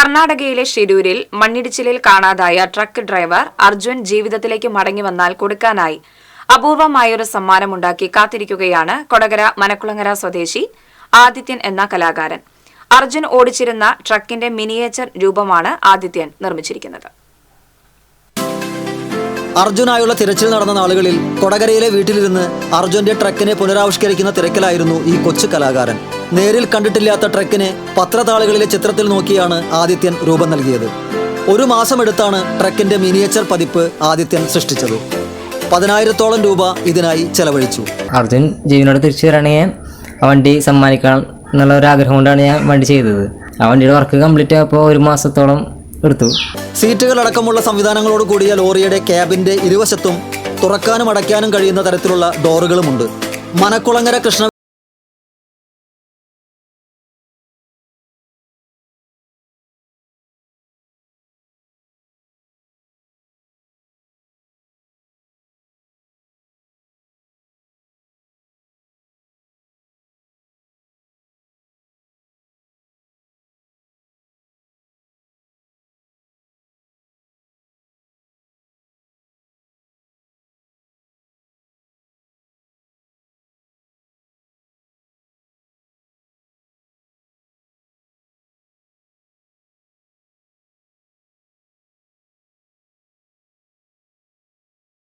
കർണാടകയിലെ ഷിരൂരിൽ മണ്ണിടിച്ചിലിൽ കാണാതായ ട്രക്ക് ഡ്രൈവർ അർജുൻ ജീവിതത്തിലേക്ക് മടങ്ങി വന്നാൽ കൊടുക്കാനായി. അപൂർവമായൊരു സമ്മാനമുണ്ടാക്കി കാത്തിരിക്കുകയാണ് കൊടകര മനക്കുളങ്ങര സ്വദേശി ആദിത്യൻ എന്ന കലാകാരൻ. അർജുൻ ഓടിച്ചിരുന്ന ട്രക്കിന്റെ മിനിയേച്ചർ രൂപമാണ് ആദിത്യൻ നിർമ്മിച്ചിരിക്കുന്നത്. അർജുനായുള്ള തിരച്ചിൽ നടന്ന നാളുകളിൽ കൊടകരയിലെ വീട്ടിലിരുന്ന് അർജുന്റെ ട്രക്കിനെ പുനരാവിഷ്കരിക്കുന്ന തിരക്കിലായിരുന്നു ഈ കൊച്ചു കലാകാരൻ. നേരിൽ കണ്ടിട്ടില്ലാത്ത ട്രക്കിനെ പത്രതാളുകളിലെ ചിത്രത്തിൽ നോക്കിയാണ് ആദിത്യൻ രൂപം നൽകിയത്. ഒരു മാസമെടുത്താണ് ട്രക്കിന്റെ മിനിയേച്ചർ പതിപ്പ് ആദിത്യൻ സൃഷ്ടിച്ചത്. പതിനായിരത്തോളം രൂപ ഇതിനായി ചെലവഴിച്ചു. അർജുൻ ജീവനോട് തിരിച്ചു വരണമെങ്കിൽ ആ വണ്ടി സമ്മാനിക്കണം എന്നുള്ള ഒരു ആഗ്രഹം കൊണ്ടാണ് ഞാൻ വണ്ടി ചെയ്തത്. ആ വണ്ടിയുടെ വർക്ക് കംപ്ലീറ്റ് ആയപ്പോൾ ഒരു മാസത്തോളം എടുത്തു. സീറ്റുകൾ അടക്കമുള്ള സംവിധാനങ്ങളോട് കൂടിയ ലോറിയുടെ ക്യാബിന്റെ ഇരുവശത്തും തുറക്കാനും അടയ്ക്കാനും കഴിയുന്ന തരത്തിലുള്ള ഡോറുകളുമുണ്ട്. മനക്കുളങ്ങര കൃഷ്ണ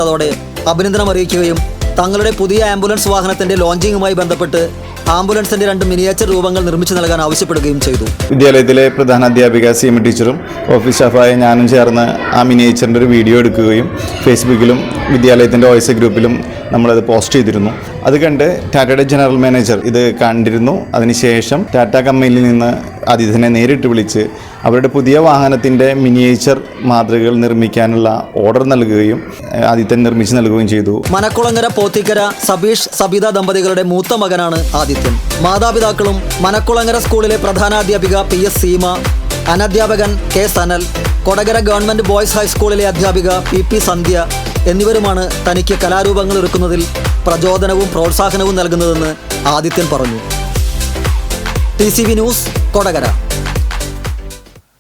അതോടെ അഭിനന്ദനം അറിയിക്കുകയും തങ്ങളുടെ പുതിയ ആംബുലൻസ് വാഹനത്തിന്റെ ലോഞ്ചിങ്ങുമായി ബന്ധപ്പെട്ട് ആംബുലൻസിന്റെ രണ്ട് മിനിയേച്ചർ രൂപങ്ങൾ നിർമ്മിച്ചു നൽകാൻ ആവശ്യപ്പെടുകയും ചെയ്തു. വിദ്യാലയത്തിലെ പ്രധാന അധ്യാപിക സി എം ടീച്ചറും ഓഫീസ് സ്റ്റാഫായ ഞാനും ചേർന്ന് ആ മിനിയേച്ചറിന്റെ ഒരു വീഡിയോ എടുക്കുകയും ഫേസ്ബുക്കിലും വിദ്യാലയത്തിന്റെ വോയിസ് ഗ്രൂപ്പിലും നമ്മളത് പോസ്റ്റ് ചെയ്തിരുന്നു. അത് കണ്ട് ടാറ്റയുടെ ജനറൽ മാനേജർ ഇത് കണ്ടിരുന്നു. അതിനുശേഷം ടാറ്റ കമ്പനിയിൽ നിന്ന് അതിഥിനെ നേരിട്ട് വിളിച്ച് അവരുടെ പുതിയ വാഹനത്തിന്റെ മിനിയേച്ചർ മാതൃകകൾ നിർമ്മിക്കാനുള്ള ഓർഡർ നൽകുകയും ആദിത്യൻ നിർമ്മിച്ച് നൽകുകയും ചെയ്തു. മനക്കുളങ്ങര പോത്തിക്കര സബീഷ് സബിത ദമ്പതികളുടെ മൂത്ത മകനാണ് ആദിത്യൻ. മാതാപിതാക്കളും മനക്കുളങ്ങര സ്കൂളിലെ പ്രധാനാധ്യാപിക P S Seema അനധ്യാപകൻ K Sanal Kodakara government boys ഹൈസ്കൂളിലെ അധ്യാപിക പി പി സന്ധ്യ എന്നിവരുമാണ് തനിക്ക് കലാരൂപങ്ങൾ ഒരുക്കുന്നതിൽ പ്രചോദനവും പ്രോത്സാഹനവും നൽകുന്നതെന്ന് ആദിത്യൻ പറഞ്ഞു. T news Kodakara.